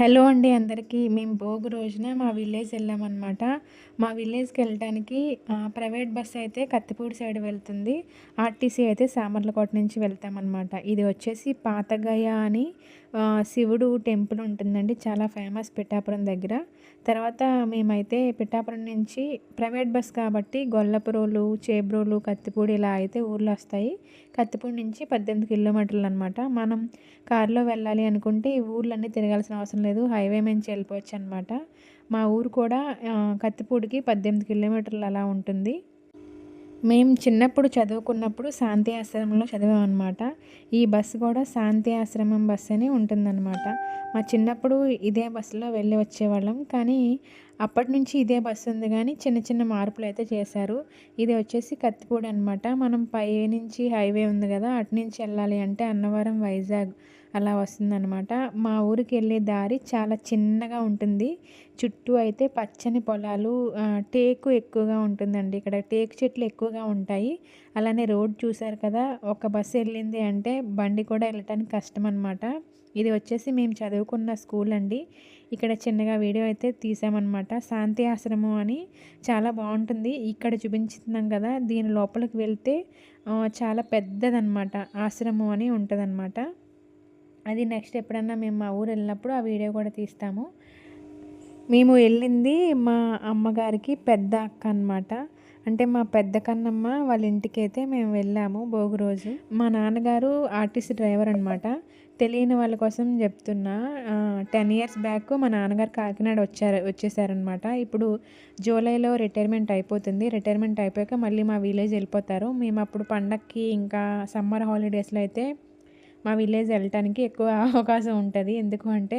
Hello అండి అందరికీ. మేము భోగి రోజున మా విలేజ్ వెళ్ళామన్నమాట. మా విలేజ్కి వెళ్ళడానికి ప్రైవేట్ బస్ అయితే కత్తిపూడి సైడ్ వెళ్తుంది. ఆర్టీసీ అయితే సామర్లకోట నుంచి వెళ్తామన్నమాట. ఇది వచ్చేసి పాతగయ అని శివుడు టెంపుల్ ఉంటుందండి. చాలా ఫేమస్ పిఠాపురం దగ్గర. తర్వాత మేమైతే పిఠాపురం నుంచి ప్రైవేట్ బస్ కాబట్టి గొల్లపురోలు చేబ్రోలు కత్తిపూడి ఇలా అయితే ఊర్లు వస్తాయి. కత్తిపూడి నుంచి పద్దెనిమిది కిలోమీటర్లు అనమాట మనం కారులో వెళ్ళాలి అనుకుంటే ఈ ఊర్లన్నీ తిరగాల్సిన అవసరం లేదు. హైవే నుంచి వెళ్ళిపోవచ్చు అనమాట మా ఊరు కూడా కత్తిపూడికి పద్దెనిమిది కిలోమీటర్లు అలా ఉంటుంది. మేము చిన్నప్పుడు చదువుకున్నప్పుడు శాంతి ఆశ్రమంలో చదివామన్నమాట ఈ బస్సు కూడా శాంతి ఆశ్రమం బస్ అని ఉంటుందన్నమాట మా చిన్నప్పుడు ఇదే బస్సులో వెళ్ళి వచ్చేవాళ్ళం. కానీ అప్పటి నుంచి ఇదే బస్సు ఉంది కానీ చిన్న చిన్న మార్పులు అయితే చేశారు. ఇది వచ్చేసి కత్తిపూడి అనమాట మనం పై నుంచి హైవే ఉంది కదా అటు నుంచి వెళ్ళాలి అంటే అన్నవరం వైజాగ్ అలా వస్తుందన్నమాట. మా ఊరికి వెళ్ళే దారి చాలా చిన్నగా ఉంటుంది. చుట్టూ అయితే పచ్చని పొలాలు టేకు ఎక్కువగా ఉంటుందండి. ఇక్కడ టేకు చెట్లు ఎక్కువగా ఉంటాయి. అలానే రోడ్ చూశారు కదా ఒక బస్సు వెళ్ళింది అంటే బండి కూడా వెళ్ళటానికి కష్టం అనమాట ఇది వచ్చేసి మేము చదువుకున్న స్కూల్ అండి. ఇక్కడ చిన్నగా వీడియో అయితే తీసామన్నమాట. శాంతి ఆశ్రమం అని చాలా బాగుంటుంది. ఇక్కడ చూపించుతున్నాం కదా దీని లోపలికి వెళ్తే చాలా పెద్దదనమాట ఆశ్రమం అని ఉంటుందన్నమాట. అది నెక్స్ట్ ఎప్పుడన్నా మేము మా ఊరు వెళ్ళినప్పుడు ఆ వీడియో కూడా తీస్తాము. మేము వెళ్ళింది మా అమ్మగారికి పెద్ద అక్క అన్నమాట. అంటే మా పెద్ద కన్నమ్మ వాళ్ళ ఇంటికి అయితే మేము వెళ్ళాము భోగి రోజు. మా నాన్నగారు ఆర్టీసీ డ్రైవర్ అనమాట తెలియని వాళ్ళ కోసం చెప్తున్నా టెన్ ఇయర్స్ బ్యాక్ మా నాన్నగారు కాకినాడ వచ్చారు వచ్చేసారనమాట ఇప్పుడు జూలైలో రిటైర్మెంట్ అయిపోతుంది. రిటైర్మెంట్ అయిపోయాక మళ్ళీ మా విలేజ్ వెళ్ళిపోతారు. మేము అప్పుడు పండక్కి ఇంకా సమ్మర్ హాలిడేస్లో అయితే మా విలేజ్ వెళ్ళటానికి ఎక్కువ అవకాశం ఉంటుంది. ఎందుకు అంటే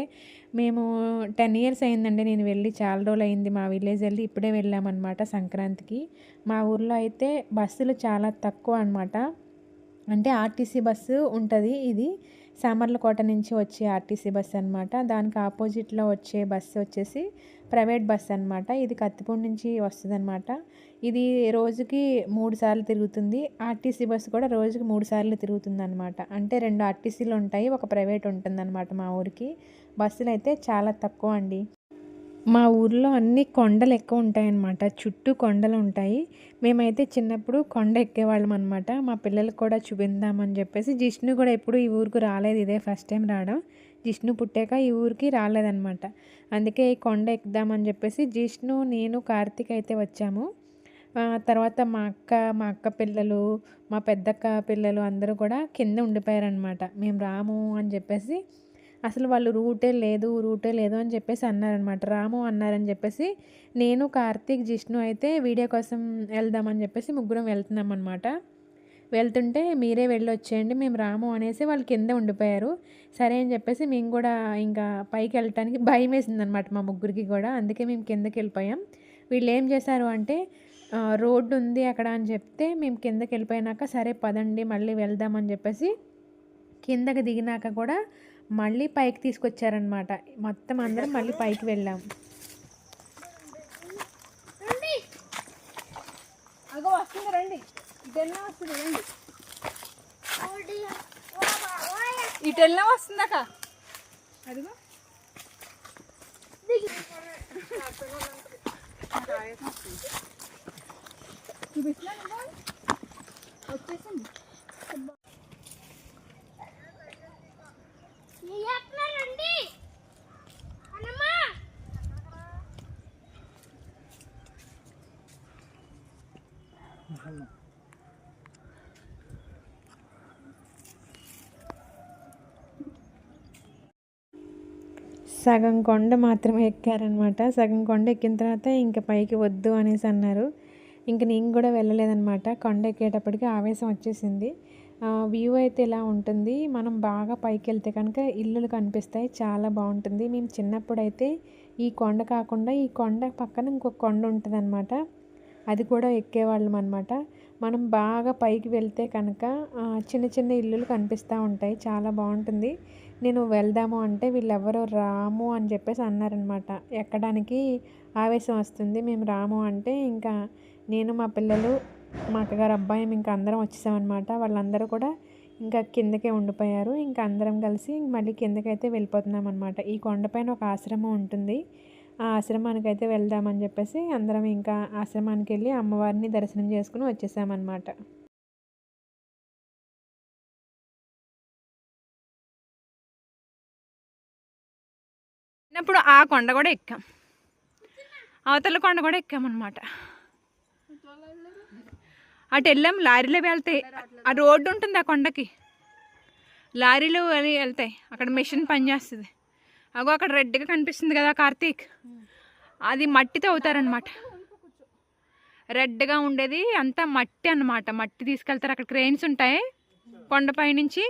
మేము టెన్ ఇయర్స్ అయిందండి నేను వెళ్ళి చాలా రోజులు అయింది మా విలేజ్ వెళ్ళి ఇప్పుడే వెళ్ళామన్నమాట సంక్రాంతికి. మా ఊర్లో అయితే బస్సులు చాలా తక్కువ అనమాట అంటే ఆర్టీసీ బస్సు ఉంటుంది ఇది. సామర్లకోట నుంచి వచ్చే ఆర్టీసీ బస్సు అనమాట దానికి ఆపోజిట్లో వచ్చే బస్సు వచ్చేసి ప్రైవేట్ బస్ అనమాట ఇది కత్తిపూడి నుంచి వస్తుంది అనమాట ఇది రోజుకి మూడు సార్లు తిరుగుతుంది. ఆర్టీసీ బస్సు కూడా రోజుకి మూడు సార్లు తిరుగుతుంది అనమాట అంటే రెండు ఆర్టీసీలు ఉంటాయి ఒక ప్రైవేట్ ఉంటుంది అనమాట మా ఊరికి. బస్సులు అయితే చాలా తక్కువ అండి. మా ఊర్లో అన్ని కొండలు ఎక్కువ ఉంటాయన్నమాట. చుట్టూ కొండలు ఉంటాయి. మేమైతే చిన్నప్పుడు కొండ ఎక్కేవాళ్ళం అనమాట మా పిల్లలకు కూడా చూపిందామని చెప్పేసి జిష్ణు కూడా ఎప్పుడు ఈ ఊరికి రాలేదు. ఇదే ఫస్ట్ టైం రావడం. జిష్ణు పుట్టాక ఈ ఊరికి రాలేదన్నమాట. అందుకే ఈ కొండ ఎక్కుదామని చెప్పేసి జిష్ణు నేను కార్తీక్ అయితే వచ్చాము. తర్వాత మా అక్క మా అక్క పిల్లలు మా పెద్దక్క పిల్లలు అందరూ కూడా కింద ఉండిపోయారనమాట మేము రాము అని చెప్పేసి అసలు వాళ్ళు రూటే లేదు రూటే లేదు అని చెప్పేసి అన్నారనమాట రాము అన్నారని చెప్పేసి నేను కార్తీక్ జిష్ణు అయితే వీడియో కోసం వెళ్దామని చెప్పేసి ముగ్గురం వెళ్తున్నాం అనమాట వెళ్తుంటే మీరే వెళ్ళొచ్చేయండి మేము రాము అనేసి వాళ్ళు కింద ఉండిపోయారు. సరే అని చెప్పేసి మేము కూడా ఇంకా పైకి వెళ్ళటానికి భయం వేసింది అనమాట మా ముగ్గురికి కూడా. అందుకే మేము కిందకి వెళ్ళిపోయాం. వీళ్ళు ఏం చేశారు అంటే రోడ్డు ఉంది అక్కడ అని చెప్తే మేము కిందకి వెళ్ళిపోయినాక సరే పదండి మళ్ళీ వెళ్దామని చెప్పేసి కిందకి దిగినాక కూడా మళ్ళీ పైకి తీసుకొచ్చారనమాట మొత్తం అందరం మళ్ళీ పైకి వెళ్ళాం. అగో రండి. ఇటెల్లా వస్తుంది ఇటెల్లా వస్తుందక అదిగో. వచ్చేసింది రండి అన్నమ్మా సగం కొండ మాత్రమే ఎక్కారనమాట సగం కొండ ఎక్కిన తర్వాత ఇంకా పైకి వద్దు అనేసి అన్నారు. ఇంక నేను కూడా వెళ్ళలేదనమాట కొండ ఎక్కేటప్పటికి ఆవేశం వచ్చేసింది. వ్యూ అయితే ఇలా ఉంటుంది. మనం బాగా పైకి వెళ్తే కనుక ఇల్లులు కనిపిస్తాయి. చాలా బాగుంటుంది. మేము చిన్నప్పుడు అయితే ఈ కొండ కాకుండా ఈ కొండ పక్కన ఇంకొక కొండ ఉంటుంది అది కూడా ఎక్కేవాళ్ళం అనమాట మనం బాగా పైకి వెళ్తే కనుక చిన్న చిన్న ఇల్లులు కనిపిస్తూ ఉంటాయి. చాలా బాగుంటుంది. నేను వెళ్దాము అంటే వీళ్ళెవరో రాము అని చెప్పేసి అన్నారనమాట ఎక్కడానికి ఆవేశం వస్తుంది. మేము రాము అంటే ఇంకా నేను మా పిల్లలు మా అక్కగారు అబ్బాయి ఇంకా అందరం వచ్చేసామన్నమాట. వాళ్ళందరూ కూడా ఇంకా కిందకే ఉండిపోయారు. ఇంకా అందరం కలిసి మళ్ళీ కిందకైతే వెళ్ళిపోతున్నాం అనమాట ఈ కొండపైన ఒక ఆశ్రమం ఉంటుంది. ఆ ఆశ్రమానికి అయితే వెళ్దామని చెప్పేసి అందరం ఇంకా ఆశ్రమానికి వెళ్ళి అమ్మవారిని దర్శనం చేసుకుని వచ్చేసామన్నమాట. చిన్నప్పుడు ఆ కొండ కూడా ఎక్కాం. అవతల కొండ కూడా ఎక్కామన్నమాట. అటు వెళ్ళాం లారీలో వెళ్తాయి ఆ రోడ్డు ఉంటుంది ఆ కొండకి. లారీలో అని వెళ్తాయి. అక్కడ మిషన్ పనిచేస్తుంది. అగో అక్కడ రెడ్గా కనిపిస్తుంది కదా కార్తీక్. అది మట్టితో అవుతారనమాట రెడ్గా ఉండేది అంతా మట్టి అన్నమాట. మట్టి తీసుకెళ్తారు. అక్కడ క్రెయిన్స్ ఉంటాయి. కొండపై నుంచి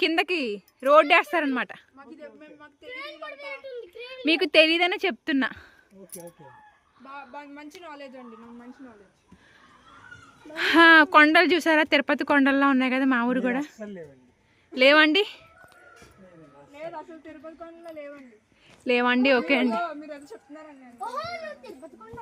కిందకి రోడ్డు వేస్తారనమాట మీకు తెలియదని చెప్తున్నా. కొండలు చూసారా? తిరుపతి కొండల్లో ఉన్నాయి కదా మా ఊరు కూడా. లేవండి. లేదు అసలు తిరుపతి కొండలో లేవండి. లేవండి ఓకే అండి. మీరు చెప్తున్నారండి తిరుపతి కొండ.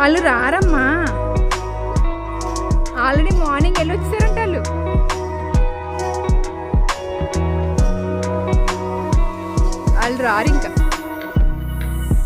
వాళ్ళు రారమ్మా. ఆల్రెడీ మార్నింగ్ వెళ్ళి వచ్చారంట వాళ్ళు. వాళ్ళు రారు ఇంకా.